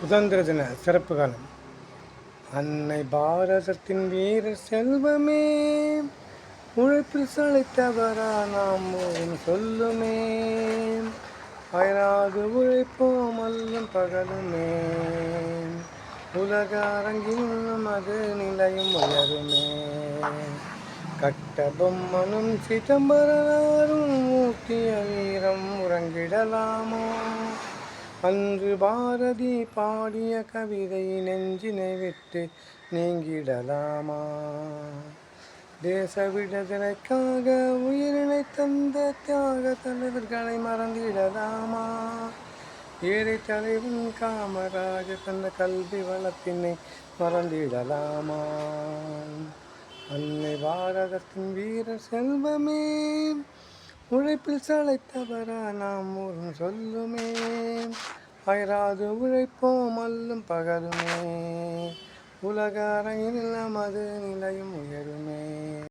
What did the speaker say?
சுதந்திர தின சிறப்பு காலம். அன்னை பாரதத்தின் வீர செல்வமே உழைப்பில் சளைத்தவரா நாம் சொல்லுமே. அயராது உழைப்போம் அல்லம் பகலுமே. உலக அரங்கினும் அது நிலையும் உயருமே. கட்ட பொம்மனும் சிதம்பரனாரும் ஊட்டிய வீரம் உறங்கிடலாமோ? அன்று பாரதி பாடிய கவிதை நெஞ்சினை விட்டு நீங்கிடலாமா? தேச விடுதலைக்காக உயிரினை தந்த தியாக தலைவர்களை மறந்திடலாமா? ஏழை தலைவன் காமராஜ தந்த கல்வி வளத்தினை மறந்திடலாமா? அன்னை பாரதத்தின் வீர செல்வமே உழைப்பில் சளைத்தவரா நாம் ஒரு சொல்லுமே. அயராது உழைப்போம் அல்லும் பகலுமே. உலக அரங்கில் நமது நிலையும் உயருமே.